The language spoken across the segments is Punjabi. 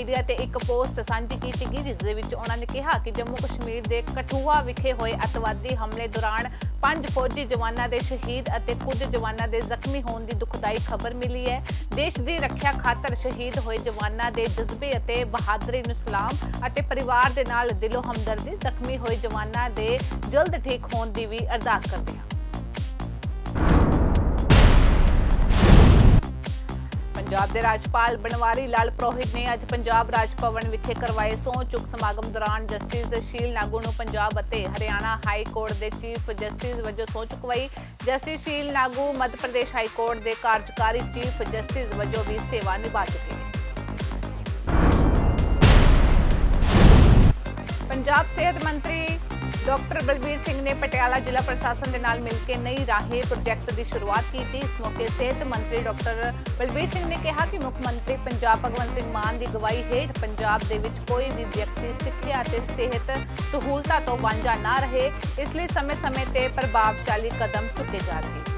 ਮੀਡੀਆ ਤੇ ਇੱਕ ਪੋਸਟ ਸਾਂਝੀ ਕੀਤੀ ਗਈ, ਜਿਸ ਦੇ ਵਿੱਚ ਉਹਨਾਂ ਨੇ ਕਿਹਾ ਕਿ ਜੰਮੂ ਕਸ਼ਮੀਰ ਦੇ ਕਠੂਆ ਵਿਖੇ ਹੋਏ ਅਤਵਾਦੀ ਹਮਲੇ ਦੌਰਾਨ ਪੰਜ ਫੌਜੀ ਜਵਾਨਾਂ ਦੇ ਸ਼ਹੀਦ ਅਤੇ ਕੁਝ ਜਵਾਨਾਂ ਦੇ ਜ਼ਖਮੀ ਹੋਣ ਦੀ ਦੁਖਦਾਈ ਖਬਰ ਮਿਲੀ ਹੈ। ਦੇਸ਼ ਦੀ ਰੱਖਿਆ ਖਾਤਰ ਸ਼ਹੀਦ ਹੋਏ ਜਵਾਨਾਂ ਦੇ ਜਜ਼ਬੇ ਅਤੇ ਬਹਾਦਰੀ ਨੂੰ ਸਲਾਮ ਅਤੇ ਪਰਿਵਾਰ ਦੇ ਨਾਲ ਦਿਲੋਂ ਹਮਦਰਦੀ, ਜ਼ਖਮੀ ਹੋਏ ਜਵਾਨਾਂ ਦੇ ਜਲਦ ਠੀਕ ਹੋਣ ਦੀ ਵੀ ਅਰਦਾਸ ਕਰਦੇ ਹਾਂ। ਪੰਜਾਬ ਦੇ ਰਾਜਪਾਲ ਬਨਵਾਰੀ ਲਾਲ ਪ੍ਰੋਹਿਤ ਨੇ ਅੱਜ ਪੰਜਾਬ ਰਾਜ ਭਵਨ ਵਿਖੇ ਕਰਵਾਏ ਸਹੁੰ ਚੁੱਕ ਸਮਾਗਮ ਦੌਰਾਨ ਜਸਟਿਸ ਸ਼ੀਲ ਨਾਗੂ ਨੂੰ ਪੰਜਾਬ ਅਤੇ ਹਰਿਆਣਾ ਹਾਈ ਕੋਰਟ ਦੇ ਚੀਫ ਜਸਟਿਸ ਵਜੋਂ ਸਹੁੰ ਚੁਕਵਾਈ। Justice Sheel Nagu Madhya Pradesh high court ਦੇ ਕਾਰਜਕਾਰੀ ਚੀਫ ਜਸਟਿਸ ਵਜੋਂ ਵੀ ਸੇਵਾ ਨਿਭਾ ਚੁੱਕੇ ਨੇ। ਪੰਜਾਬ ਸਿਹਤ ਮੰਤਰੀ ਡਾਕਟਰ ਬਲਬੀਰ ਸਿੰਘ ਨੇ ਪਟਿਆਲਾ ਜ਼ਿਲ੍ਹਾ ਪ੍ਰਸ਼ਾਸਨ ਦੇ ਨਾਲ ਮਿਲ ਕੇ ਨਈ ਰਾਹੇ ਪ੍ਰੋਜੈਕਟ ਦੀ ਸ਼ੁਰੂਆਤ ਕੀਤੀ। ਇਸ ਮੌਕੇ ਸਿਹਤ ਮੰਤਰੀ ਡਾਕਟਰ ਬਲਬੀਰ ਸਿੰਘ ਨੇ ਕਿਹਾ ਕਿ ਮੁੱਖ ਮੰਤਰੀ ਪੰਜਾਬ ਭਗਵੰਤ ਸਿੰਘ ਮਾਨ ਦੀ ਅਗਵਾਈ ਹੇਠ ਪੰਜਾਬ ਦੇ ਵਿੱਚ ਕੋਈ ਵੀ ਵਿਅਕਤੀ ਸਿੱਖਿਆ ਅਤੇ ਸਿਹਤ ਸਹੂਲਤਾਂ ਤੋਂ ਵਾਂਝਾ ਨਾ ਰਹੇ, ਇਸ ਲਈ ਸਮੇਂ-ਸਮੇਂ ਤੇ ਪ੍ਰਭਾਵਸ਼ਾਲੀ ਕਦਮ ਚੁੱਕੇ ਜਾ ਰਹੇ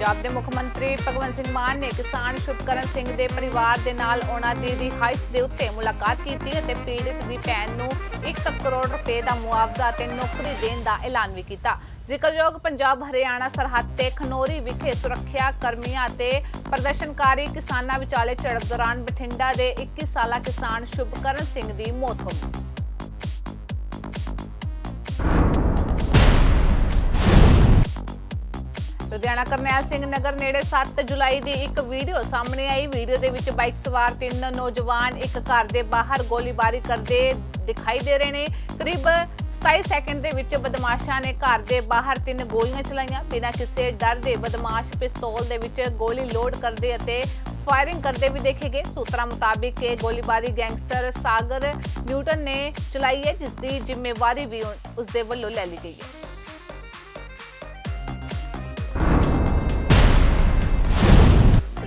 ਪੰਜਾਬ ਦੇ ਮੁੱਖ ਮੰਤਰੀ ਭਗਵੰਤ ਸਿੰਘ ਮਾਨ ਨੇ ਕਿਸਾਨ ਸ਼ੁਭਕਰਨ ਸਿੰਘ ਦੇ ਪਰਿਵਾਰ ਦੇ ਨਾਲ ਉਹਨਾਂ ਦੀ ਰਿਹਾਇਸ਼ ਦੇ ਉੱਤੇ ਮੁਲਾਕਾਤ ਕੀਤੀ ਅਤੇ ਪੀੜਿਤ ਦੀ ਭੈਣ ਨੂੰ 1 ਕਰੋੜ ਰੁਪਏ ਦਾ ਮੁਆਵਜ਼ਾ ਤੇ ਨੌਕਰੀ ਦੇਣ ਦਾ ਐਲਾਨ ਵੀ ਕੀਤਾ। ਜ਼ਿਕਰਯੋਗ ਪੰਜਾਬ, ਹਰਿਆਣਾ, ਸਰਹੱਦ ਤੇ ਖਨੋਰੀ ਵਿਖੇ ਸੁਰੱਖਿਆ ਕਰਮੀਆਂ ਅਤੇ ਪ੍ਰਦਰਸ਼ਨਕਾਰੀ ਕਿਸਾਨਾਂ ਵਿਚਾਲੇ ਝੜਪ ਦੌਰਾਨ ਬਠਿੰਡਾ ਦੇ 21 ਸਾਲਾ ਕਿਸਾਨ ਸ਼ੁਭਕਰਨ ਸਿੰਘ ਦੀ ਮੌਤ ਹੋ ਗਈ। ਲੁਧਿਆਣਾ ਕਰਨੈਲ ਸਿੰਘ ਨਗਰ ਨੇੜੇ 7 ਜੁਲਾਈ ਦੀ ਇੱਕ ਵੀਡੀਓ ਸਾਹਮਣੇ ਆਈ। ਵੀਡੀਓ ਦੇ ਵਿੱਚ ਬਾਈਕ ਸਵਾਰ ਤਿੰਨ ਨੌਜਵਾਨ ਇੱਕ ਘਰ ਦੇ ਬਾਹਰ ਗੋਲੀਬਾਰੀ ਕਰਦੇ ਦਿਖਾਈ ਦੇ ਰਹੇ ਨੇ। ਕਰੀਬ 27 ਸੈਕਿੰਡ ਦੇ ਵਿੱਚ ਬਦਮਾਸ਼ਾਂ ਨੇ ਘਰ ਦੇ ਬਾਹਰ ਤਿੰਨ ਗੋਲੀਆਂ ਚਲਾਈਆਂ। ਬਿਨਾਂ ਕਿਸੇ ਡਰ ਦੇ ਬਦਮਾਸ਼ ਪਿਸਤੌਲ ਦੇ ਵਿੱਚ ਗੋਲੀ ਲੋਡ ਕਰਦੇ ਅਤੇ ਫਾਇਰਿੰਗ ਕਰਦੇ ਵੀ ਦੇਖੇ ਗਏ। ਸੂਤਰਾਂ ਮੁਤਾਬਿਕ ਇਹ ਗੋਲੀਬਾਰੀ ਗੈਂਗਸਟਰ ਸਾਗਰ ਨਿਊਟਨ ਨੇ ਚਲਾਈ ਹੈ, ਜਿਸ ਦੀ ਜ਼ਿੰਮੇਵਾਰੀ ਵੀ ਉਸ ਦੇ ਵੱਲੋਂ ਲੈ ਲਈ ਗਈ ਹੈ।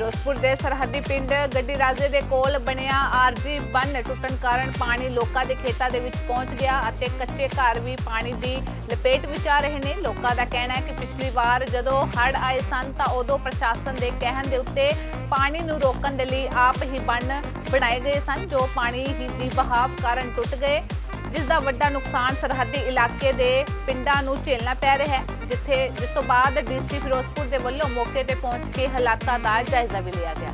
ਫਿਰੋਜ਼ਪੁਰ ਦੇ ਸਰਹੱਦੀ ਪਿੰਡ ਗੱਡੀ ਰਾਜੇ ਦੇ ਕੋਲ ਬਣਿਆ ਆਰਜੀ ਬੰਨ ਟੁੱਟਣ ਕਾਰਨ ਪਾਣੀ ਲੋਕਾਂ ਦੇ ਖੇਤਾਂ ਦੇ ਵਿੱਚ ਪਹੁੰਚ ਗਿਆ ਅਤੇ ਕੱਚੇ ਘਰ ਵੀ ਪਾਣੀ ਦੀ ਲਪੇਟ ਵਿੱਚ ਆ ਰਹੇ ਨੇ। ਲੋਕਾਂ ਦਾ ਕਹਿਣਾ ਹੈ ਕਿ ਪਿਛਲੀ ਵਾਰ ਜਦੋਂ ਹੜ੍ਹ ਆਏ ਸਨ ਤਾਂ ਉਦੋਂ ਪ੍ਰਸ਼ਾਸਨ ਦੇ ਕਹਿਣ ਦੇ ਉੱਤੇ ਪਾਣੀ ਨੂੰ ਰੋਕਣ ਦੇ ਲਈ ਆਪ ਹੀ ਬੰਨ ਬਣਾਏ ਗਏ ਸਨ, ਜੋ ਪਾਣੀ ਦੀ ਬਹਾਵ ਕਾਰਨ ਟੁੱਟ ਗਏ। ਜਿਸ ਦਾ ਵੱਡਾ ਨੁਕਸਾਨ ਸਰਹੱਦੀ ਇਲਾਕੇ ਦੇ ਪਿੰਡਾਂ ਨੂੰ ਝੇਲਣਾ ਪੈ ਰਿਹਾ ਹੈ, ਜਿੱਥੇ ਜਿਸ ਤੋਂ ਬਾਅਦ ਡੀਸੀ ਫਿਰੋਜ਼ਪੁਰ ਦੇ ਵੱਲੋਂ ਮੌਕੇ ਤੇ ਪਹੁੰਚ ਕੇ ਹਾਲਾਤਾਂ ਦਾ ਜਾਇਜ਼ਾ ਵੀ ਲਿਆ ਗਿਆ।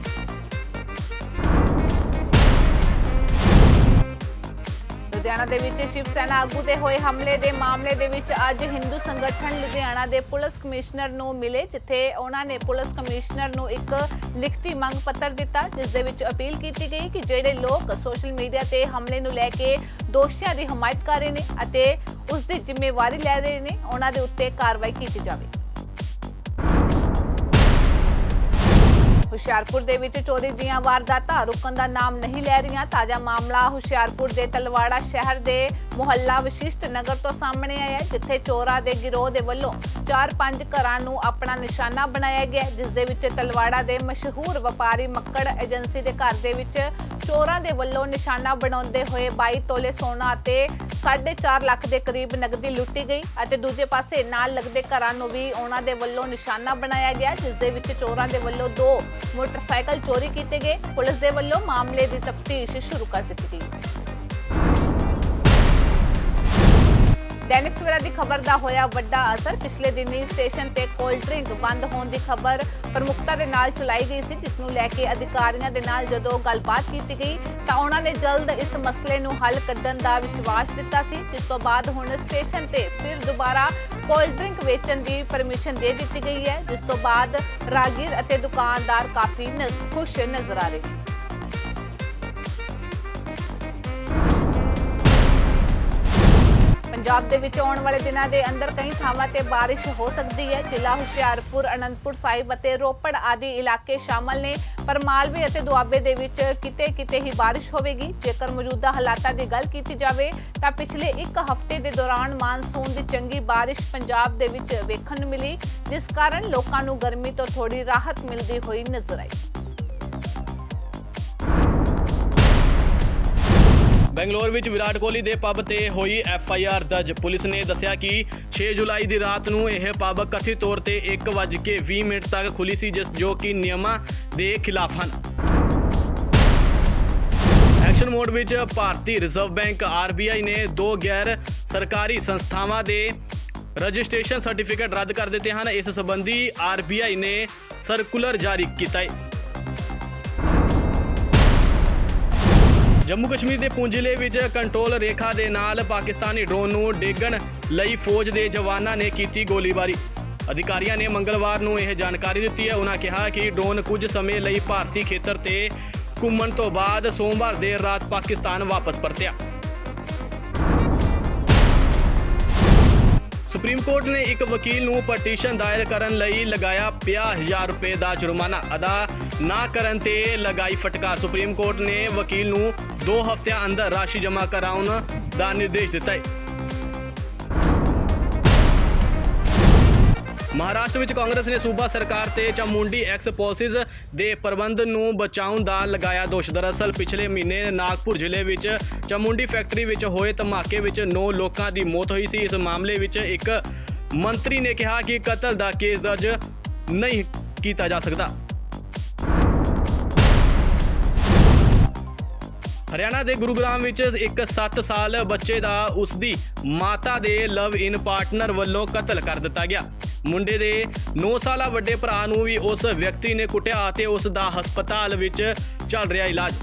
ਲੁਧਿਆਣਾ ਦੇ ਵਿੱਚ ਸ਼ਿਵ ਸੈਨਾ ਆਗੂ ਤੇ ਹੋਏ ਹਮਲੇ ਦੇ ਮਾਮਲੇ ਦੇ ਵਿੱਚ ਅੱਜ ਹਿੰਦੂ ਸੰਗਠਨ ਲੁਧਿਆਣਾ ਦੇ ਪੁਲਿਸ ਕਮਿਸ਼ਨਰ ਨੂੰ ਮਿਲੇ, ਜਿੱਥੇ ਉਹਨਾਂ ਨੇ ਪੁਲਿਸ ਕਮਿਸ਼ਨਰ ਨੂੰ ਇੱਕ ਲਿਖਤੀ ਮੰਗ ਪੱਤਰ ਦਿੱਤਾ, ਜਿਸ ਦੇ ਵਿੱਚ ਅਪੀਲ ਕੀਤੀ ਗਈ ਕਿ ਜਿਹੜੇ ਲੋਕ ਸੋਸ਼ਲ ਮੀਡੀਆ ਤੇ ਹਮਲੇ ਨੂੰ ਲੈ ਕੇ ਦੋਸ਼ੀਆਂ ਦੀ ਹਮਾਇਤ ਕਰ ਰਹੇ ਨੇ ਅਤੇ ਉਸ ਦੀ ਜ਼ਿੰਮੇਵਾਰੀ ਲੈ ਰਹੇ ਨੇ, ਉਹਨਾਂ ਦੇ ਉੱਤੇ ਕਾਰਵਾਈ ਕੀਤੀ ਜਾਵੇ। ਹੁਸ਼ਿਆਰਪੁਰ ਦੇ ਵਿੱਚ ਚੋਰੀ ਦੀਆਂ ਵਾਰਦਾਤਾਂ ਰੁਕਣ ਦਾ ਨਾਮ ਨਹੀਂ ਲੈ ਰਹੀਆਂ। ਤਾਜ਼ਾ ਮਾਮਲਾ ਹੁਸ਼ਿਆਰਪੁਰ ਦੇ ਤਲਵਾੜਾ ਸ਼ਹਿਰ ਦੇ ਮੁਹੱਲਾ ਵਿਸ਼ਿਸ਼ਟ ਨਗਰ ਤੋਂ ਸਾਹਮਣੇ ਆਇਆ ਹੈ, ਜਿੱਥੇ ਚੋਰਾਂ ਦੇ ਗਿਰੋਹ ਦੇ ਵੱਲੋਂ 4-5 ਘਰਾਂ ਨੂੰ ਆਪਣਾ ਨਿਸ਼ਾਨਾ ਬਣਾਇਆ ਗਿਆ ਜਿਸ ਦੇ ਵਿੱਚ ਤਲਵਾੜਾ ਦੇ ਮਸ਼ਹੂਰ ਵਪਾਰੀ ਮੱਕੜ ਏਜੰਸੀ ਦੇ ਘਰ ਦੇ ਵਿੱਚ ਚੋਰਾਂ ਦੇ ਵੱਲੋਂ ਨਿਸ਼ਾਨਾ ਬਣਾਉਂਦੇ ਹੋਏ 22 ਤੋਲੇ ਸੋਨਾ ਅਤੇ 4.5 ਲੱਖ ਦੇ ਕਰੀਬ ਨਗਦੀ ਲੁੱਟੀ ਗਈ ਅਤੇ ਦੂਜੇ ਪਾਸੇ ਨਾਲ ਲੱਗਦੇ ਘਰਾਂ ਨੂੰ ਵੀ ਉਹਨਾਂ ਦੇ ਵੱਲੋਂ ਨਿਸ਼ਾਨਾ ਬਣਾਇਆ ਗਿਆ ਜਿਸ ਦੇ ਵਿੱਚ ਚੋਰਾਂ ਦੇ ਵੱਲੋਂ ਦੋ ਮੋਟਰਸਾਈਕਲ ਚੋਰੀ ਕੀਤੇ ਗਏ। ਪੁਲਿਸ ਦੇ ਵੱਲੋਂ ਮਾਮਲੇ ਦੀ ਤਫਤੀਸ਼ ਸ਼ੁਰੂ ਕਰ ਦਿੱਤੀ ਗਈ। ਦੈਨਿਕ ਸਵੇਰਾ ਦੀ ਖਬਰ ਦਾ ਹੋਇਆ ਵੱਡਾ ਅਸਰ। ਪਿਛਲੇ ਦਿਨੀ ਸਟੇਸ਼ਨ ਤੇ ਕੋਲਡ ਡਰਿੰਕ ਬੰਦ ਹੋਣ ਦੀ ਖਬਰ ਪ੍ਰਮੁਖਤਾ ਦੇ ਨਾਲ ਚਲਾਈ ਗਈ ਸੀ, ਜਿਸ ਨੂੰ ਲੈ ਕੇ ਅਧਿਕਾਰੀਆਂ ਦੇ ਨਾਲ ਜਦੋਂ ਗੱਲਬਾਤ ਕੀਤੀ ਗਈ, ਤਾਂ ਉਹਨਾਂ ਨੇ ਜਲਦ ਇਸ ਮਸਲੇ ਨੂੰ ਹੱਲ ਕੱਢਣ ਦਾ ਵਿਸ਼ਵਾਸ ਦਿੱਤਾ ਸੀ। ਜਿਸ ਤੋਂ ਬਾਅਦ ਹੁਣ ਸਟੇਸ਼ਨ ਤੇ ਫਿਰ ਦੁਬਾਰਾ ਕੋਲਡ ਡਰਿੰਕ ਵੇਚਣ ਦੀ ਪਰਮਿਸ਼ਨ ਦੇ ਦਿੱਤੀ ਗਈ ਹੈ, ਜਿਸ ਤੋਂ ਬਾਅਦ ਰਾਗੀਰ ਅਤੇ ਦੁਕਾਨਦਾਰ ਕਾਫੀ ਖੁਸ਼ ਨਜ਼ਰ ਆ ਰਹੇ ਪੰਜਾਬ ਦੇ ਵਿੱਚ ਆਉਣ ਵਾਲੇ ਦਿਨਾਂ ਦੇ ਅੰਦਰ ਕਈ ਥਾਵਾਂ ਤੇ ਬਾਰਿਸ਼ ਹੋ ਸਕਦੀ ਹੈ। ਜ਼ਿਲ੍ਹਾ ਹੁਸ਼ਿਆਰਪੁਰ, ਅਨੰਦਪੁਰ ਸਾਹਿਬ ਅਤੇ ਰੋਪੜ ਆਦਿ ਇਲਾਕੇ ਸ਼ਾਮਲ ਨੇ। ਪਰ ਮਾਲਵੇ ਅਤੇ ਦੁਆਬੇ ਦੇ ਵਿੱਚ ਕਿਤੇ-ਕਿਤੇ ਹੀ ਬਾਰਿਸ਼ ਹੋਵੇਗੀ। ਜੇਕਰ ਮੌਜੂਦਾ ਹਾਲਾਤਾਂ ਦੀ ਗੱਲ ਕੀਤੀ ਜਾਵੇ, ਤਾਂ ਪਿਛਲੇ ਇੱਕ ਹਫ਼ਤੇ ਦੇ ਦੌਰਾਨ ਮਾਨਸੂਨ ਦੀ ਚੰਗੀ ਬਾਰਿਸ਼ ਪੰਜਾਬ ਦੇ ਵਿੱਚ ਵੇਖਣ ਨੂੰ ਮਿਲੀ। ਜਿਸ ਕਾਰਨ ਲੋਕਾਂ ਨੂੰ ਗਰਮੀ ਤੋਂ ਥੋੜੀ ਰਾਹਤ ਮਿਲਦੀ ਹੋਈ ਨਜ਼ਰ ਆਈ। ਬੈਂਗਲੌਰ ਵਿੱਚ ਵਿਰਾਟ ਕੋਹਲੀ ਦੇ ਪੱਬ ਤੇ ਹੋਈ ਐਫ ਆਈ ਆਰ ਦਰਜ। ਪੁਲਿਸ ਨੇ ਦੱਸਿਆ ਕਿ 6 ਜੁਲਾਈ ਦੀ ਰਾਤ ਨੂੰ ਇਹ ਪੱਬ ਕਥਿਤ ਤੌਰ ਤੇ 1:20 ਮਿੰਟ ਤੱਕ ਖੁੱਲੀ ਸੀ, ਜਿਸ ਜੋ ਕਿ ਨਿਯਮਾਂ ਦੇ ਖਿਲਾਫ ਹਨ। ਐਕਸ਼ਨ ਮੋਡ ਵਿੱਚ ਭਾਰਤੀ ਰਿਜ਼ਰਵ ਬੈਂਕ ਆਰਬੀਆਈ ਨੇ ਦੋ ਗੈਰ ਸਰਕਾਰੀ ਸੰਸਥਾਵਾਂ ਦੇ ਰਜਿਸਟ੍ਰੇਸ਼ਨ ਸਰਟੀਫਿਕੇਟ ਰੱਦ ਕਰ ਦਿੱਤੇ ਹਨ। ਇਸ ਸੰਬੰਧੀ ਆਰਬੀਆਈ ਨੇ ਸਰਕੂਲਰ ਜਾਰੀ ਕੀਤਾ ਹੈ। ਜੰਮੂ ਕਸ਼ਮੀਰ ਦੇ ਪੁੰਛ ਜ਼ਿਲ੍ਹੇ ਵਿੱਚ ਕੰਟਰੋਲ ਰੇਖਾ ਦੇ ਨਾਲ ਪਾਕਿਸਤਾਨੀ ਡਰੋਨ ਨੂੰ ਡੇਗਣ ਲਈ ਫੌਜ ਦੇ ਜਵਾਨਾਂ ਨੇ ਕੀਤੀ ਗੋਲੀਬਾਰੀ। ਅਧਿਕਾਰੀਆਂ ਨੇ ਮੰਗਲਵਾਰ ਨੂੰ ਇਹ ਜਾਣਕਾਰੀ ਦਿੱਤੀ ਹੈ। ਉਹਨਾਂ ਕਿਹਾ ਕਿ ਡਰੋਨ ਕੁਝ ਸਮੇਂ ਲਈ ਭਾਰਤੀ ਖੇਤਰ ਤੇ ਘੁੰਮਣ ਤੋਂ ਬਾਅਦ ਸੋਮਵਾਰ ਦੇਰ ਰਾਤ ਪਾਕਿਸਤਾਨ ਵਾਪਸ ਪਰਤਿਆ। ਸੁਪਰੀਮ ਕੋਰਟ ਨੇ ਇੱਕ ਵਕੀਲ ਨੂੰ ਪਟੀਸ਼ਨ ਦਾਇਰ ਕਰਨ ਲਈ ਲਗਾਇਆ 50000 ਰੁਪਏ ਦਾ ਜੁਰਮਾਨਾ। ਅਦਾ ਨਾ ਕਰਨ ਤੇ ਲਗਾਈ ਫਟਕਾਰ। ਸੁਪਰੀਮ ਕੋਰਟ ਨੇ ਵਕੀਲ ਨੂੰ ਦੋ ਹਫ਼ਤਿਆਂ ਅੰਦਰ ਰਾਸ਼ੀ ਜਮ੍ਹਾਂ ਕਰਾਉਣ ਦਾ ਨਿਰਦੇਸ਼ ਦਿੱਤਾ ਹੈ। ਮਹਾਰਾਸ਼ਟਰ ਵਿੱਚ ਕਾਂਗਰਸ ਨੇ ਸੂਬਾ ਸਰਕਾਰ ਤੇ ਚਾਮੁੰਡੀ ਐਕਸ ਪੋਲਿਸਿਸ ਦੇ ਪ੍ਰਬੰਧ ਨੂੰ ਬਚਾਉਣ ਦਾ ਲਗਾਇਆ ਦੋਸ਼। ਦਰਅਸਲ, ਪਿਛਲੇ ਮਹੀਨੇ ਨਾਗਪੁਰ ਜ਼ਿਲ੍ਹੇ ਵਿੱਚ ਚਾਮੁੰਡੀ ਫੈਕਟਰੀ ਵਿੱਚ ਹੋਏ ਧਮਾਕੇ ਵਿੱਚ 9 ਲੋਕਾਂ ਦੀ ਮੌਤ ਹੋਈ ਸੀ। ਇਸ ਮਾਮਲੇ ਵਿੱਚ ਇੱਕ ਮੰਤਰੀ ਨੇ ਕਿਹਾ ਕਿ ਕਤਲ ਦਾ ਕੇਸ ਦਰਜ ਨਹੀਂ ਕੀਤਾ ਜਾ ਸਕਦਾ। ਹਰਿਆਣਾ ਦੇ ਗੁਰੂਗ੍ਰਾਮ ਵਿੱਚ ਇੱਕ 7 ਸਾਲ ਬੱਚੇ ਦਾ ਉਸ ਦੀ ਮਾਤਾ ਦੇ ਲਵ ਇਨ ਪਾਰਟਨਰ ਵੱਲੋਂ ਕਤਲ ਕਰ ਦਿੱਤਾ ਗਿਆ। ਮੁੰਡੇ ਦੇ 9 ਸਾਲਾ ਵੱਡੇ ਭਰਾ ਨੂੰ ਵੀ ਉਸ ਵਿਅਕਤੀ ਨੇ ਕੁੱਟਿਆ ਅਤੇ ਉਸ ਦਾ ਹਸਪਤਾਲ ਵਿੱਚ ਚੱਲ ਰਿਹਾ ਇਲਾਜ।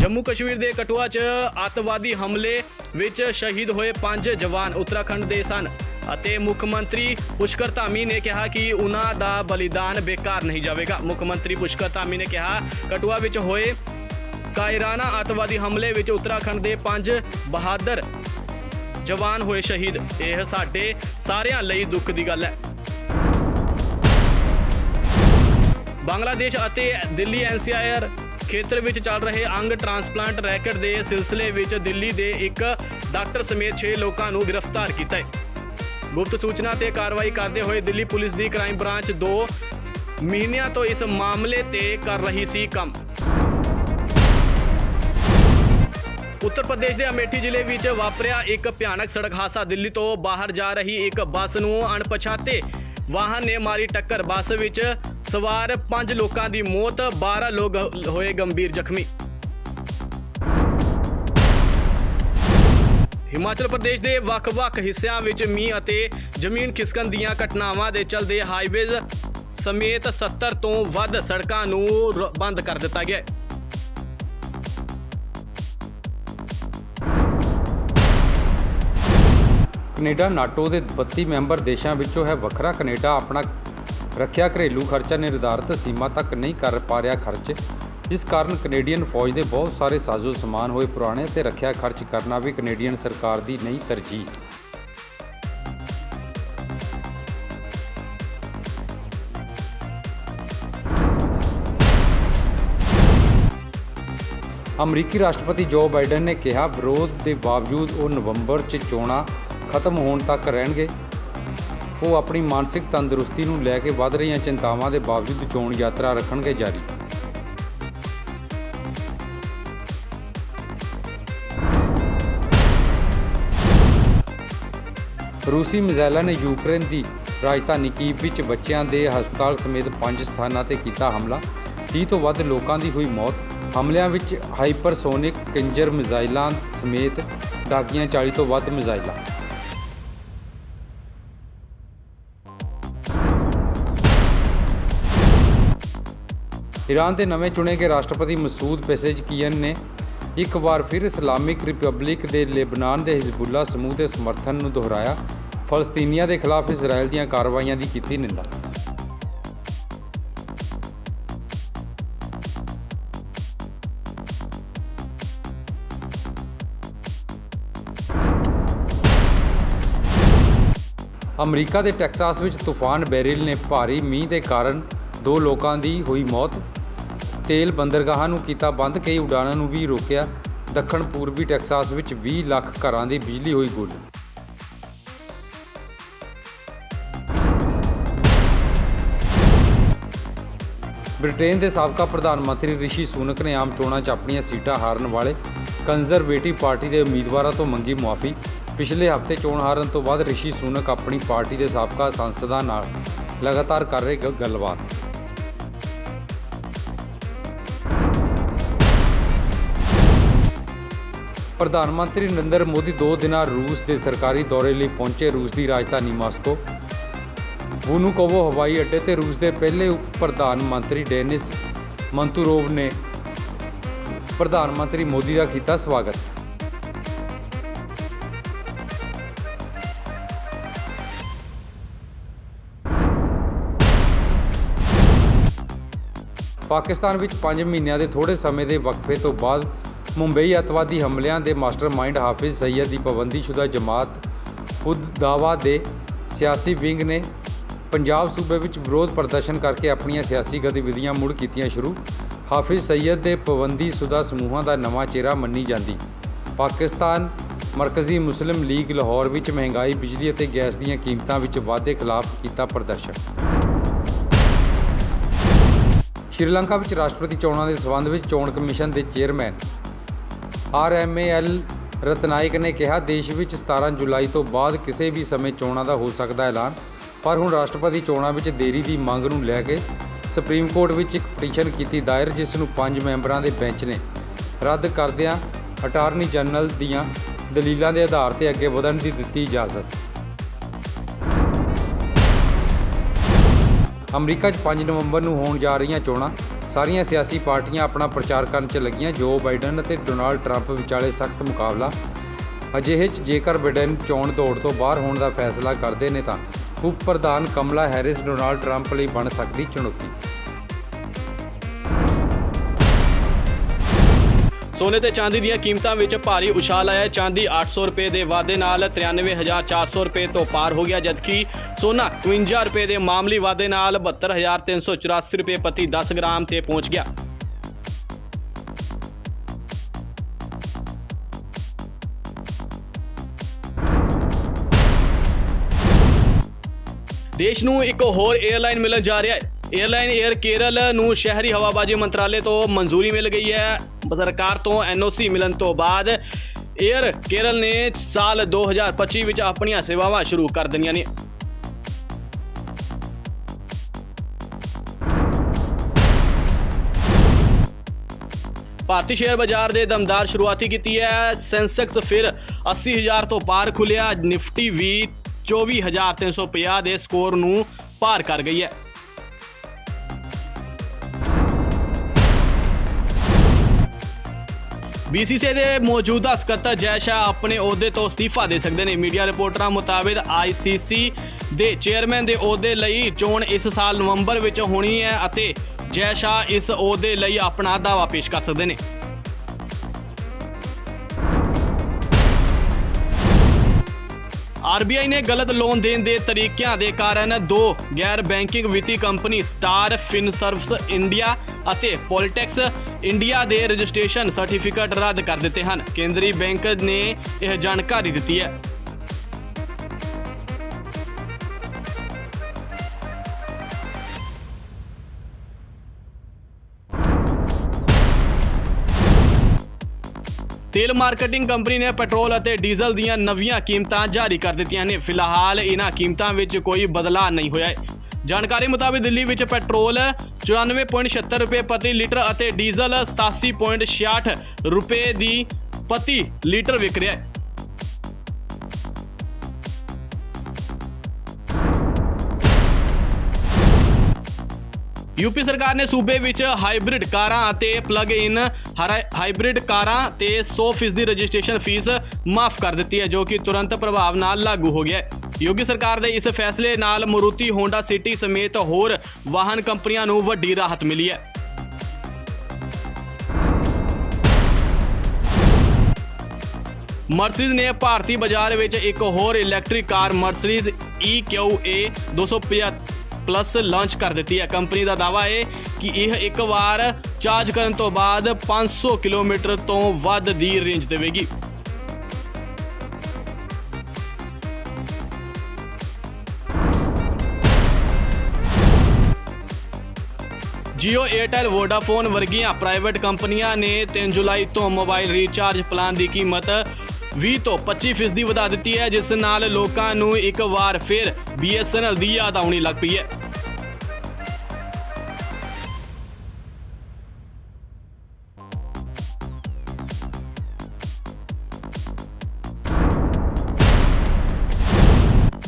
ਜੰਮੂ ਕਸ਼ਮੀਰ ਦੇ ਕਟੂਆ 'ਚ ਅੱਤਵਾਦੀ ਹਮਲੇ ਵਿੱਚ ਸ਼ਹੀਦ ਹੋਏ ਪੰਜ ਜਵਾਨ ਉੱਤਰਾਖੰਡ ਦੇ ਸਨ। ਅਤੇ ਮੁੱਖ ਮੰਤਰੀ ਪੁਸ਼ਕਰ ਧਾਮੀ ਨੇ ਕਿਹਾ ਕਿ ਉਹਨਾਂ ਦਾ ਬਲੀਦਾਨ ਬੇਕਾਰ ਨਹੀਂ ਜਾਵੇਗਾ। ਮੁੱਖ ਮੰਤਰੀ ਪੁਸ਼ਕਰ ਧਾਮੀ ਨੇ ਕਿਹਾ, ਕਟੂਆ ਵਿੱਚ ਹੋਏ ਕਾਇਰਾਨਾ ਅੱਤਵਾਦੀ ਹਮਲੇ ਵਿੱਚ ਉੱਤਰਾਖੰਡ ਦੇ ਪੰਜ ਬਹਾਦਰ ਜਵਾਨ ਹੋਏ ਸ਼ਹੀਦ। ਇਹ ਸਾਡੇ ਸਾਰਿਆਂ ਲਈ ਦੁੱਖ ਦੀ ਗੱਲ ਹੈ। ਬੰਗਲਾਦੇਸ਼ ਅਤੇ ਦਿੱਲੀ ਐਨਸੀਆਰ ਖੇਤਰ ਵਿੱਚ ਚੱਲ ਰਹੇ ਅੰਗ ਟ੍ਰਾਂਸਪਲਾਂਟ ਰੈਕਟ ਦੇ ਸਿਲਸਿਲੇ ਵਿੱਚ ਦਿੱਲੀ ਦੇ ਇੱਕ ਡਾਕਟਰ ਸਮੇਤ 6 ਲੋਕਾਂ ਨੂੰ ਗ੍ਰਿਫਤਾਰ ਕੀਤਾ ਹੈ। ਗੁਪਤ ਸੂਚਨਾ ਤੇ ਕਾਰਵਾਈ ਕਰਦੇ ਹੋਏ ਦਿੱਲੀ ਪੁਲਿਸ ਦੀ ਕ੍ਰਾਈਮ ਬ੍ਰਾਂਚ 2 ਮਹੀਨਿਆਂ ਤੋਂ ਇਸ ਮਾਮਲੇ ਤੇ ਕਰ ਰਹੀ ਸੀ ਕੰਮ। ਉੱਤਰ ਪ੍ਰਦੇਸ਼ ਦੇ ਅਮੇਠੀ ਜ਼ਿਲ੍ਹੇ ਵਿੱਚ ਵਾਪਰਿਆ ਇੱਕ ਭਿਆਨਕ ਸੜਕ ਹਾਦਸਾ। ਦਿੱਲੀ ਤੋਂ ਬਾਹਰ ਜਾ ਰਹੀ ਇੱਕ ਬੱਸ ਨੂੰ ਅਣਪਛਾਤੇ ਵਾਹਨ ਨੇ ਮਾਰੀ ਟੱਕਰ। ਬੱਸ ਵਿੱਚ ਸਵਾਰ 5 ਲੋਕਾਂ ਦੀ ਮੌਤ 12 ਲੋਕ ਹੋਏ ਗੰਭੀਰ ਜ਼ਖਮੀ। ਹਿਮਾਚਲ ਪ੍ਰਦੇਸ਼ ਦੇ ਵੱਖ-ਵੱਖ ਹਿੱਸਿਆਂ ਵਿੱਚ ਮੀਂਹ ਅਤੇ ਜ਼ਮੀਨ ਖਿਸਕਣ ਦੀਆਂ ਘਟਨਾਵਾਂ ਦੇ ਚਲਦੇ ਹਾਈਵੇਜ਼ ਸਮੇਤ 70 ਤੋਂ ਵੱਧ ਸੜਕਾਂ ਨੂੰ ਬੰਦ ਕਰ ਦਿੱਤਾ ਗਿਆ ਹੈ। ਕੈਨੇਡਾ ਨਾਟੋ ਦੇ 32 ਮੈਂਬਰ ਦੇਸ਼ਾਂ ਵਿੱਚੋਂ ਹੈ ਵੱਖਰਾ। ਕੈਨੇਡਾ ਆਪਣਾ ਰੱਖਿਆ ਘਰੇਲੂ ਖਰਚਾ ਨਿਰਧਾਰਤ ਸੀਮਾ ਤੱਕ ਨਹੀਂ ਕਰ ਪਾ ਰਿਹਾ ਖਰਚ। ਜਿਸ ਕਾਰਨ ਕੈਨੇਡੀਅਨ ਫੌਜ ਦੇ ਬਹੁਤ ਸਾਰੇ ਸਾਜ਼ੋ ਸਮਾਨ ਹੋਏ ਪੁਰਾਣੇ ਤੇ ਰੱਖਿਆ ਖਰਚ ਕਰਨਾ ਵੀ ਕੈਨੇਡੀਅਨ ਸਰਕਾਰ ਦੀ ਨਹੀਂ ਤਰਜੀਹ। ਅਮਰੀਕੀ ਰਾਸ਼ਟਰਪਤੀ ਜੋ ਬਾਈਡਨ ਨੇ ਕਿਹਾ, ਵਿਰੋਧ ਦੇ ਬਾਵਜੂਦ ਉਹ ਨਵੰਬਰ 'ਚ ਚੋਣਾਂ ਖਤਮ ਹੋਣ ਤੱਕ ਰਹਿਣਗੇ। ਉਹ ਆਪਣੀ ਮਾਨਸਿਕ ਤੰਦਰੁਸਤੀ ਨੂੰ ਲੈ ਕੇ ਵੱਧ ਰਹੀਆਂ ਚਿੰਤਾਵਾਂ ਦੇ ਬਾਵਜੂਦ ਚੋਣ ਯਾਤਰਾ ਰੱਖਣਗੇ ਜਾਰੀ। ਰੂਸੀ ਮਿਜ਼ਾਈਲਾਂ ਨੇ ਯੂਕਰੇਨ ਦੀ ਰਾਜਧਾਨੀ ਕੀਵ ਵਿੱਚ ਬੱਚਿਆਂ ਦੇ ਹਸਪਤਾਲ ਸਮੇਤ ਪੰਜ ਸਥਾਨਾਂ ਤੇ ਕੀਤਾ ਹਮਲਾ। 30 ਤੋਂ ਵੱਧ ਲੋਕਾਂ ਦੀ ਹੋਈ ਮੌਤ। ਹਮਲਿਆਂ ਵਿੱਚ ਹਾਈਪਰਸੋਨਿਕ ਕਿੰਜਰ ਮਿਜ਼ਾਈਲਾਂ ਸਮੇਤ ਦਾਗੀਆਂ 40 ਤੋਂ ਵੱਧ ਮਿਜ਼ਾਈਲਾਂ। ਈਰਾਨ ਦੇ ਨਵੇਂ ਚੁਣੇ ਗਏ ਰਾਸ਼ਟਰਪਤੀ ਮਸੂਦ ਪੈਸੇਜਕੀਅਨ ਨੇ ਇੱਕ ਵਾਰ ਫਿਰ ਇਸਲਾਮਿਕ ਰਿਪਬਲਿਕ ਦੇ ਲੈਬਨਾਨ ਦੇ ਹਿਜ਼ਬੁੱਲਾ ਸਮੂਹ ਦੇ ਸਮਰਥਨ ਨੂੰ ਦੁਹਰਾਇਆ। ਫਲਸਤੀਨੀਆਂ ਦੇ ਖਿਲਾਫ ਇਜ਼ਰਾਈਲ ਦੀਆਂ ਕਾਰਵਾਈਆਂ ਦੀ ਕੀਤੀ ਨਿੰਦਾ। ਅਮਰੀਕਾ ਦੇ ਟੈਕਸਾਸ ਵਿੱਚ ਤੂਫਾਨ ਬੈਰਿਲ ਨੇ ਭਾਰੀ ਮੀਂਹ ਦੇ ਕਾਰਨ ਦੋ ਲੋਕਾਂ ਦੀ ਹੋਈ ਮੌਤ। ਤੇਲ ਬੰਦਰਗਾਹਾਂ ਨੂੰ ਕੀਤਾ ਬੰਦ, ਕਈ ਉਡਾਣਾਂ ਨੂੰ ਵੀ ਰੋਕਿਆ। ਦੱਖਣ ਪੂਰਬੀ ਟੈਕਸਾਸ ਵਿੱਚ 20 ਲੱਖ ਘਰਾਂ ਦੀ ਬਿਜਲੀ ਹੋਈ ਗੁੱਲ। ਬ੍ਰਿਟੇਨ ਦੇ ਸਾਬਕਾ ਪ੍ਰਧਾਨ ਮੰਤਰੀ ਰਿਸ਼ੀ ਸੂਨਕ ਨੇ ਆਮ ਚੋਣਾਂ 'ਚ ਆਪਣੀਆਂ ਸੀਟਾਂ ਹਾਰਨ ਵਾਲੇ ਕੰਜ਼ਰਵੇਟਿਵ ਪਾਰਟੀ ਦੇ ਉਮੀਦਵਾਰਾਂ ਤੋਂ ਮੰਗੀ ਮੁਆਫੀ। ਪਿਛਲੇ ਹਫ਼ਤੇ ਚੋਣ ਹਾਰਨ ਤੋਂ ਬਾਅਦ ਰਿਸ਼ੀ ਸੂਨਕ ਆਪਣੀ ਪਾਰਟੀ ਦੇ ਸਾਬਕਾ ਸੰਸਦਾਂ ਨਾਲ ਲਗਾਤਾਰ ਕਰ ਰਹੇ ਗੱਲਬਾਤ। ਪ੍ਰਧਾਨ ਮੰਤਰੀ ਨਰਿੰਦਰ ਮੋਦੀ ਦੋ ਦਿਨਾਂ ਰੂਸ ਦੇ ਸਰਕਾਰੀ ਦੌਰੇ ਲਈ ਪਹੁੰਚੇ ਰੂਸ ਦੀ ਰਾਜਧਾਨੀ ਮਾਸਕੋ। ਵੂਨੂਕੋਵੋ ਹਵਾਈ ਅੱਡੇ ਤੇ ਰੂਸ ਦੇ ਪਹਿਲੇ ਉਪ ਪ੍ਰਧਾਨ ਮੰਤਰੀ ਡੈਨਿਸ ਮੰਤੂਰੋਵ ਨੇ ਪ੍ਰਧਾਨ ਮੰਤਰੀ ਮੋਦੀ ਦਾ ਕੀਤਾ ਸਵਾਗਤ। ਪਾਕਿਸਤਾਨ ਵਿੱਚ 5 ਮਹੀਨਿਆਂ ਦੇ ਥੋੜੇ ਸਮੇਂ ਦੇ ਵਕਫੇ ਤੋਂ ਬਾਅਦ ਮੁੰਬਈ ਅੱਤਵਾਦੀ ਹਮਲਿਆਂ ਦੇ ਮਾਸਟਰਮਾਈਂਡ ਹਾਫਿਜ਼ ਸਈਦ ਦੀ ਪਾਬੰਦੀਸ਼ੁਦਾ ਜਮਾਤ ਖੁਦ ਦਾਵਾ ਦੇ ਸਿਆਸੀ ਵਿੰਗ ਨੇ ਪੰਜਾਬ ਸੂਬੇ ਵਿੱਚ ਵਿਰੋਧ ਪ੍ਰਦਰਸ਼ਨ ਕਰਕੇ ਆਪਣੀਆਂ ਸਿਆਸੀ ਗਤੀਵਿਧੀਆਂ ਮੁੜ ਕੀਤੀਆਂ ਸ਼ੁਰੂ। ਹਾਫਿਜ਼ ਸਈਦ ਦੇ ਪਾਬੰਦੀਸ਼ੁਦਾ ਸਮੂਹਾਂ ਦਾ ਨਵਾਂ ਚਿਹਰਾ ਮੰਨੀ ਜਾਂਦੀ। ਪਾਕਿਸਤਾਨ ਮਰਕਜ਼ੀ ਮੁਸਲਿਮ ਲੀਗ ਲਾਹੌਰ ਵਿੱਚ ਮਹਿੰਗਾਈ, ਬਿਜਲੀ ਅਤੇ ਗੈਸ ਦੀਆਂ ਕੀਮਤਾਂ ਵਿੱਚ ਵਾਧੇ ਖਿਲਾਫ ਕੀਤਾ ਪ੍ਰਦਰਸ਼ਨ। ਸ਼੍ਰੀਲੰਕਾ ਵਿੱਚ ਰਾਸ਼ਟਰਪਤੀ ਚੋਣਾਂ ਦੇ ਸਬੰਧ ਵਿੱਚ ਚੋਣ ਕਮਿਸ਼ਨ ਦੇ ਚੇਅਰਮੈਨ ਆਰਐਮਏਐਲ ਰਤਨਾਇਕ ਨੇ ਕਿਹਾ, ਦੇਸ਼ ਵਿੱਚ 17 ਜੁਲਾਈ ਤੋਂ ਬਾਅਦ ਕਿਸੇ ਵੀ ਸਮੇਂ ਚੋਣਾਂ ਦਾ ਹੋ ਸਕਦਾ ਐਲਾਨ ਪਰ ਹੁਣ ਰਾਸ਼ਟਰਪਤੀ ਚੋਣਾਂ ਵਿੱਚ ਦੇਰੀ ਦੀ ਮੰਗ ਨੂੰ ਲੈ ਕੇ ਸੁਪਰੀਮ ਕੋਰਟ ਵਿੱਚ ਇੱਕ ਪਟੀਸ਼ਨ ਕੀਤੀ ਦਾਇਰ, ਜਿਸ ਨੂੰ ਪੰਜ ਮੈਂਬਰਾਂ ਦੇ ਬੈਂਚ ਨੇ ਰੱਦ ਕਰਦਿਆਂ ਅਟਾਰਨੀ ਜਨਰਲ ਦੀਆਂ ਦਲੀਲਾਂ ਦੇ ਆਧਾਰ ਤੇ ਅੱਗੇ ਵਧਣ ਦੀ ਦਿੱਤੀ ਇਜਾਜ਼ਤ। ਅਮਰੀਕਾ 'ਚ 5 ਨਵੰਬਰ ਨੂੰ ਹੋਣ ਜਾ ਰਹੀਆਂ ਚੋਣਾਂ, ਸਾਰੀਆਂ ਸਿਆਸੀ ਪਾਰਟੀਆਂ ਆਪਣਾ ਪ੍ਰਚਾਰ ਕਰਨ 'ਚ ਲੱਗੀਆਂ। ਜੋ ਬਾਈਡਨ ਅਤੇ ਡੋਨਾਲਡ ਟਰੰਪ ਵਿਚਾਲੇ ਸਖਤ ਮੁਕਾਬਲਾ। ਅਜਿਹੇ 'ਚ ਜੇਕਰ ਬਾਈਡਨ ਚੋਣ ਦੌੜ ਤੋਂ ਬਾਹਰ ਹੋਣ ਦਾ ਫੈਸਲਾ ਕਰਦੇ ਨੇ ਤਾਂ ਉਪ ਪ੍ਰਧਾਨ ਕਮਲਾ ਹੈਰਿਸ ਡੋਨਾਲਡ ਟਰੰਪ ਲਈ ਬਣ ਸਕਦੀ ਚੁਣੌਤੀ ਸੋਨੇ ਤੇ ਚਾਂਦੀ ਦੀਆਂ ਕੀਮਤਾਂ ਵਿੱਚ ਭਾਰੀ ਉਛਾਲ ਆਇਆ ਹੈ। ਚਾਂਦੀ 800 ਰੁਪਏ ਦੇ ਵਾਧੇ ਨਾਲ 93400 ਰੁਪਏ ਤੋਂ ਪਾਰ ਹੋ ਗਿਆ, ਜਦਕਿ ਸੋਨਾ 52 ਰੁਪਏ ਦੇ ਮਾਮਲੀ ਵਾਧੇ ਨਾਲ 72384 ਰੁਪਏ ਪ੍ਰਤੀ 10 ਗ੍ਰਾਮ ਤੇ ਪਹੁੰਚ ਗਿਆ ਦੇਸ਼ ਨੂੰ ਇੱਕ ਹੋਰ 에ਅਰਲਾਈਨ ਮਿਲਣ ਜਾ ਰਿਹਾ ਹੈ। 에ਅਰਲਾਈਨ 에ਅਰ ਕੇਰਲ ਨੂੰ ਸ਼ਹਿਰੀ ਹਵਾਬਾਜੀ ਮੰਤਰਾਲੇ ਤੋਂ ਮਨਜ਼ੂਰੀ ਮਿਲ ਗਈ ਹੈ। ਸਰਕਾਰ ਤੋਂ ਐਨਓਸੀ ਮਿਲਣ ਤੋਂ ਬਾਅਦ 에ਅਰ ਕੇਰਲ ਨੇ ਸਾਲ 2025 ਵਿੱਚ ਆਪਣੀਆਂ ਸੇਵਾਵਾਂ ਸ਼ੁਰੂ ਕਰ ਦੇਣੀਆਂ ਨੇ। ਭਾਰਤੀ ਸ਼ੇਅਰ ਬਾਜ਼ਾਰ ਦੇ ਦਮਦਾਰ ਸ਼ੁਰੂਆਤੀ ਕੀਤੀ ਹੈ। ਸੈਂਸੈਕਸ ਫਿਰ 80000 ਤੋਂ ਪਾਰ ਖੁੱਲਿਆ ਨਿਫਟੀ ਵੀ 24350 ਦੇ ਸਕੋਰ ਨੂੰ ਪਾਰ ਕਰ ਗਈ ਹੈ। ਬੀਸੀਸੀਆਈ ਦੇ ਮੌਜੂਦਾ ਸਕੱਤਰ ਜੈ ਸ਼ਾਹ ਆਪਣੇ ਅਹੁਦੇ ਤੋਂ ਅਸਤੀਫਾ ਦੇ ਸਕਦੇ ਨੇ। ਮੀਡੀਆ ਰਿਪੋਰਟਰਾਂ ਮੁਤਾਬਕ ਆਈਸੀਸੀ ਦੇ ਚੇਅਰਮੈਨ ਦੇ ਅਹੁਦੇ ਲਈ ਚੋਣ ਇਸ ਸਾਲ ਨਵੰਬਰ ਵਿੱਚ ਹੋਣੀ ਹੈ ਅਤੇ ਜੈ ਸ਼ਾਹ ਇਸ ਅਹੁਦੇ ਲਈ ਆਪਣਾ ਦਾਅਵਾ ਪੇਸ਼ ਕਰ ਸਕਦੇ ਨੇ। ਆਰਬੀਆਈ ਨੇ ਗਲਤ ਲੋਨ ਦੇਣ ਦੇ ਤਰੀਕਿਆਂ ਦੇ ਕਾਰਨ ਦੋ ਗੈਰ ਬੈਂਕਿੰਗ ਵਿੱਤੀ ਕੰਪਨੀ ਸਟਾਰ ਫਿਨਸਰਵਸ ਇੰਡੀਆ ਅਤੇ ਪੋਲਿਟੈਕਸ ਇੰਡੀਆ ਦੇ ਰਜਿਸਟ੍ਰੇਸ਼ਨ ਸਰਟੀਫਿਕੇਟ ਰੱਦ ਕਰ ਦਿੱਤੇ ਹਨ। ਕੇਂਦਰੀ ਬੈਂਕ ਨੇ ਇਹ ਜਾਣਕਾਰੀ ਦਿੱਤੀ ਹੈ। ਤੇਲ ਮਾਰਕੀਟਿੰਗ ਕੰਪਨੀ ਨੇ ਪੈਟਰੋਲ ਅਤੇ ਡੀਜ਼ਲ ਦੀਆਂ ਨਵੀਆਂ ਕੀਮਤਾਂ ਜਾਰੀ ਕਰ ਦਿੱਤੀਆਂ ਨੇ। ਫਿਲਹਾਲ ਇਹਨਾਂ ਕੀਮਤਾਂ ਵਿੱਚ ਕੋਈ ਬਦਲਾਅ ਨਹੀਂ ਹੋਇਆ ਹੈ। ਜਾਣਕਾਰੀ ਮੁਤਾਬਕ ਦਿੱਲੀ ਵਿੱਚ ਪੈਟਰੋਲ 94.76 ਰੁਪਏ ਪ੍ਰਤੀ ਲੀਟਰ ਅਤੇ ਡੀਜ਼ਲ 87.66 ਰੁਪਏ ਦੀ ਪ੍ਰਤੀ ਲੀਟਰ ਵਿਕ ਰਿਹਾ ਹੈ। ਯੂਪੀ ਸਰਕਾਰ ਨੇ ਸੂਬੇ ਵਿੱਚ ਹਾਈਬ੍ਰਿਡ ਕਾਰਾਂ ਅਤੇ ਪਲੱਗ ਇਨ ਹਾਈਬ੍ਰਿਡ ਕਾਰਾਂ ਤੇ 100% ਰਜਿਸਟ੍ਰੇਸ਼ਨ ਫੀਸ ਮਾਫ ਕਰ ਦਿੱਤੀ ਹੈ, ਜੋ ਕਿ ਤੁਰੰਤ ਪ੍ਰਭਾਵ ਨਾਲ ਲਾਗੂ ਹੋ ਗਿਆ ਹੈ। ਯੋਗੀ ਸਰਕਾਰ ਦੇ ਇਸ ਫੈਸਲੇ ਨਾਲ ਮਰੂਤੀ ਹੋਂਡਾ ਸਿਟੀ ਸਮੇਤ ਹੋਰ ਵਾਹਨ ਕੰਪਨੀਆਂ ਨੂੰ ਵੱਡੀ ਰਾਹਤ ਮਿਲੀ ਹੈ। ਮਰਸੀਡੀਜ਼ ਨੇ ਭਾਰਤੀ ਬਾਜ਼ਾਰ ਵਿੱਚ ਇੱਕ ਹੋਰ electric car Mercedes EQA 250 plus launch ਕਰ ਦਿੱਤੀ ਹੈ। ਕੰਪਨੀ ਦਾ ਦਾਅਵਾ ਹੈ ਕਿ ਇਹ ਇੱਕ ਵਾਰ ਚਾਰਜ ਕਰਨ ਤੋਂ ਬਾਅਦ 500 ਕਿਲੋਮੀਟਰ ਤੋਂ ਵੱਧ ਦੀ ਰੇਂਜ ਦੇਵੇਗੀ। Jio Airtel Vodafone ਵਰਗੀਆਂ ਪ੍ਰਾਈਵੇਟ ਕੰਪਨੀਆਂ ਨੇ 3 ਜੁਲਾਈ ਤੋਂ ਮੋਬਾਈਲ ਰੀਚਾਰਜ ਪਲਾਨ ਦੀ ਕੀਮਤ 20 ਤੋਂ 25% ਵਧਾ ਦਿੱਤੀ ਹੈ, ਜਿਸ ਨਾਲ ਲੋਕਾਂ ਨੂੰ ਇੱਕ ਵਾਰ ਫਿਰ BSNL ਦੀ ਯਾਦ ਆਉਣੀ ਲੱਗ ਪਈ ਹੈ।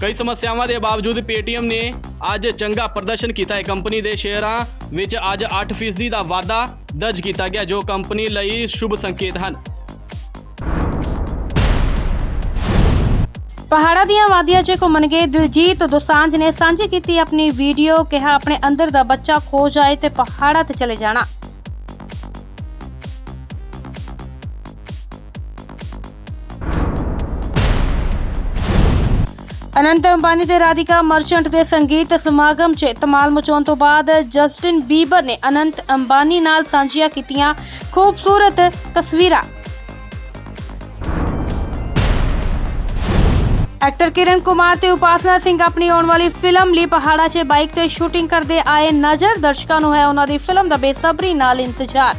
ਕਈ ਸਮੱਸਿਆਵਾਂ ਦੇ ਬਾਵਜੂਦ Paytm ਨੇ ਅੱਜ ਚੰਗਾ ਪ੍ਰਦਰਸ਼ਨ ਕੀਤਾ। ਹੈ ਕੰਪਨੀ ਦੇ ਸ਼ੇਅਰਾਂ ਵਿੱਚ ਅੱਜ 8% ਦਾ ਵਾਧਾ ਦਰਜ ਕੀਤਾ ਗਿਆ, ਜੋ ਕੰਪਨੀ ਲਈ ਸ਼ੁਭ ਸੰਕੇਤ ਹਨ। ਪਹਾੜਾਂ ਦੀਆਂ ਵਾਦੀਆਂ 'ਚ ਘੁੰਮਣ ਗਏ ਦਿਲਜੀਤ ਦੋਸਾਂਝ ਨੇ ਸਾਂਝੀ ਕੀਤੀ ਆਪਣੀ ਵੀਡੀਓ, ਕਿਹਾ, ਆਪਣੇ ਅੰਦਰ ਦਾ ਬੱਚਾ ਖੋ ਜਾਏ ਤੇ ਪਹਾੜਾਂ ਤੇ ਚਲੇ ਜਾਣਾ। ਅਨੰਤ ਅੰਬਾਨੀ ਤੇ ਰਾਧਿਕਾ ਮਰਚੈਂਟ ਦੇ ਸੰਗੀਤ ਸਮਾਗਮ 'ਚ ਧਮਾਲ ਮਚਾਉਣ ਤੋਂ ਬਾਅਦ ਜਸਟਿਨ ਬੀਬਰ ਨੇ ਅਨੰਤ ਅੰਬਾਨੀ ਨਾਲ ਸਾਂਝੀਆਂ ਕੀਤੀਆਂ ਖੂਬਸੂਰਤ ਤਸਵੀਰਾਂ। ਐਕਟਰ ਕਿਰਨ ਕੁਮਾਰ ਤੇ ਉਪਾਸਨਾ ਸਿੰਘ ਆਪਣੀ ਆਉਣ ਵਾਲੀ ਫਿਲਮ ਲਈ ਪਹਾੜਾਂ 'ਚ ਬਾਈਕ ਤੇ ਸ਼ੂਟਿੰਗ ਕਰਦੇ ਆਏ ਨਜ਼ਰ, ਦਰਸ਼ਕਾਂ ਨੂੰ ਹੈ ਉਹਨਾਂ ਦੀ ਫਿਲਮ ਦਾ ਬੇਸਬਰੀ ਨਾਲ ਇੰਤਜ਼ਾਰ।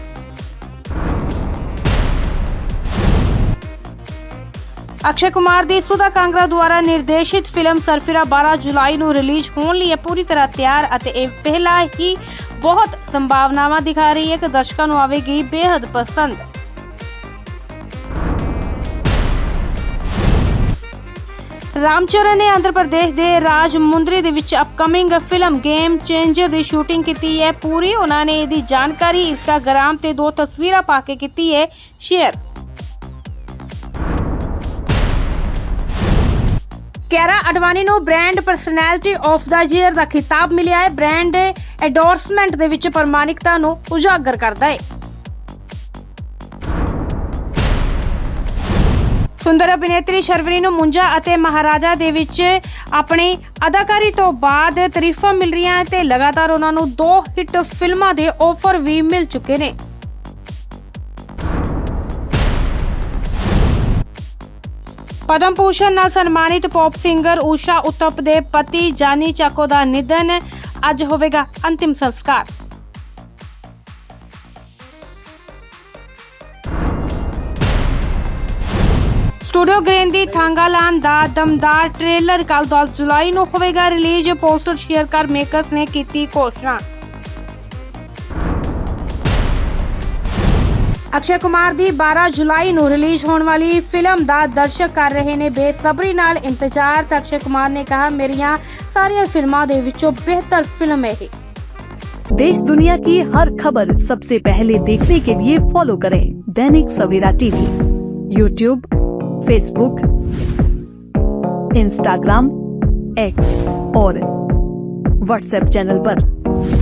ਅਕਸ਼ੇ ਕੁਮਾਰ ਦੀ ਸੁਧਾ ਕਾਂਗਰਾ ਦੁਆਰਾ ਨਿਰਦੇਸ਼ਿਤ ਫਿਲਮ ਸਰਫਿਰਾ 12 ਜੁਲਾਈ ਨੂੰ ਰਿਲੀਜ਼ ਹੋਣ ਲਈ ਪੂਰੀ ਤਰ੍ਹਾਂ ਤਿਆਰ ਅਤੇ ਇਹ ਪਹਿਲਾਂ ਹੀ ਬਹੁਤ ਸੰਭਾਵਨਾਵਾਂ ਦਿਖਾ ਰਹੀ ਹੈ ਕਿ ਦਰਸ਼ਕਾਂ ਨੂੰ ਆਵੇਗੀ ਬੇहद ਪਸੰਦ। ਰਾਮਚਰਨ ਨੇ ਆਂਧਰ ਪ੍ਰਦੇਸ਼ ਦੇ ਰਾਜਮੁੰਦਰੀ ਦੇ ਵਿੱਚ ਅਪਕਮਿੰਗ ਫਿਲਮ ਗੇਮ ਚੇਂਜਰ ਦੀ ਸ਼ੂਟਿੰਗ ਕੀਤੀ ਹੈ। ਪੂਰੀ ਉਹਨਾਂ ਨੇ ਇਹਦੀ ਜਾਣਕਾਰੀ ਇੰਸਟਾਗ੍ਰam ਤੇ ਦੋ ਤਸਵੀਰਾਂ ਪਾ ਕੇ ਕੀਤੀ ਹੈ। ਸ਼ੇਅਰ ਕੈਰਾ ਅਡਵਾਨੀ ਨੂੰ brand personality of the year ਦਾ ਖਿਤਾਬ ਮਿਲਿਆ ਹੈ। ਬ੍ਰਾਂਡ ਐਂਡੋਰਸਮੈਂਟ ਦੇ ਵਿੱਚ ਪ੍ਰਮਾਣਿਕਤਾ ਨੂੰ ਉਜਾਗਰ ਕਰਦਾ ਹੈ। ਸੁੰਦਰ ਅਭਿਨੇਤਰੀ ਸ਼ਰਵਰੀ ਨੂੰ ਮੁੰਜਾ ਅਤੇ ਮਹਾਰਾਜਾ ਦੇ ਵਿੱਚ ਆਪਣੀ ਅਦਾਕਾਰੀ ਤੋਂ ਬਾਅਦ ਤਾਰੀਫਾਂ ਮਿਲ ਰਹੀਆਂ ਤੇ ਲਗਾਤਾਰ ਉਹਨਾਂ ਨੂੰ ਦੋ ਹਿੱਟ ਫਿਲਮਾਂ ਦੇ ਆਫਰ ਵੀ ਮਿਲ ਚੁੱਕੇ ਨੇ। ਪਦਮ ਭੂਸ਼ਣ ਨਾਲ ਸਨਮਾਨਿਤ ਪੌਪ ਸਿੰਗਰ ਊਸ਼ਾ ਉਤਪ ਦੇ ਪਤੀ ਜਾਨੀ ਚਾਕੋ ਦਾ ਨਿਧਨ ਅੱਜ ਹੋਵੇਗਾ ਅੰਤਿਮ ਸੰਸਕਾਰ। ਸਟੂਡੀਓ ਗ੍ਰੇਨ ਦੀ ਥਾਂਗਾਲਾਨ ਦਾ ਦਮਦਾਰ ਟ੍ਰੇਲਰ ਕੱਲ 10 ਜੁਲਾਈ ਨੂੰ ਹੋਵੇਗਾ। ਰਿਲੀਜ਼ ਪੋਸਟਰ ਸ਼ੇਅਰ ਕਰ ਮੇਕਰਸ ਨੇ ਕੀਤੀ ਘੋਸ਼ਣਾ। ਅਕਸ਼ੇ ਕੁਮਾਰ ਦੀ 12 ਜੁਲਾਈ ਨੂੰ ਰਿਲੀਜ਼ ਹੋਣ ਵਾਲੀ ਫਿਲਮ ਦਾ ਦਰਸ਼ਕ ਕਰ ਰਹੇ ਨੇ ਬੇਸਬਰੀ ਨਾਲ ਇੰਤਜ਼ਾਰ ਤਾਂ ਅਕਸ਼ੇ ਕੁਮਾਰ ਨੇ ਕਹਾ ਮੇਰੀਆਂ ਸਾਰੀਆਂ ਫਿਲਮਾਂ ਦੇ ਵਿੱਚੋਂ ਬਿਹਤਰ ਫਿਲਮ ਹੈ ਇਹ देश दुनिया की हर खबर सबसे पहले देखने के लिए फॉलो करें Dainik Savera TV YouTube Facebook Instagram X और व्हाट्सएप चैनल पर।